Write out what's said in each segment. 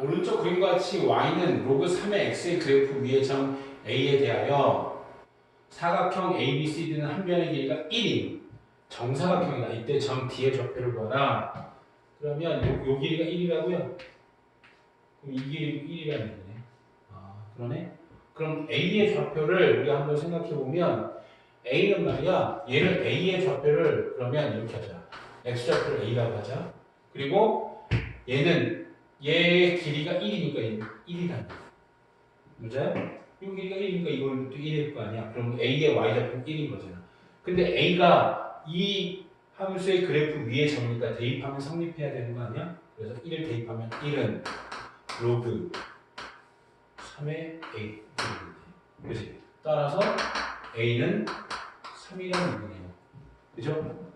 오른쪽 그림과 같이 y는 로그 3의 x의 그래프 위의 점 a에 대하여 사각형 ABCD는 한 변의 길이가 1인 정사각형이다. 이때 점 D의 좌표를 구하라. 그러면 요, 요 길이가 1이라고요? 그럼 이 길이 1이라는 얘기네. 아, 그러네. 그럼 A의 좌표를 우리가 한번 생각해 보면 A는 말이야. 얘를 A의 좌표를 그러면 이렇게 하자. X 좌표를 A라고 하자. 그리고 얘는 얘의 길이가 1이니까 1이라는 거야. 맞아요? 이 길이가 1이니까 이건 또 1일 거 아니야. 그럼 A의 Y 좌표는 1인 거잖아. 근데 A가 이 함수의 그래프 위에 점이니까 대입하면 성립해야 되는 거 아니야? 그래서 1을 대입하면 1은 로그 3의 A 그지? 따라서 A는 3이라는 얘기네요. 그죠?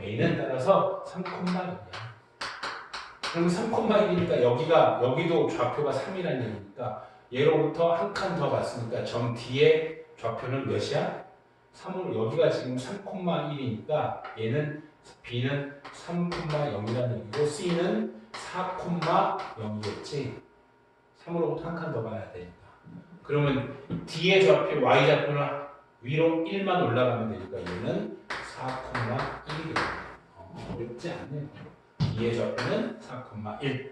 A는 따라서 3,0이야. 그럼 3,1이니까 여기가 여기도 좌표가 3이라는 얘기니까 얘로부터 한 칸 더 갔으니까 점 D의 좌표는 몇이야? 3으로 여기가 지금 3,1이니까 얘는 B는 3,0이라는 얘기고 C는 4,0이겠지. 3으로부터 한 칸 더 가야 되니까. 그러면 D의 좌표, Y 좌표는 위로 1만 올라가면 되니까 얘는 4,1이거든요. 어, 어렵지 않네요. D의 좌표는 4,1.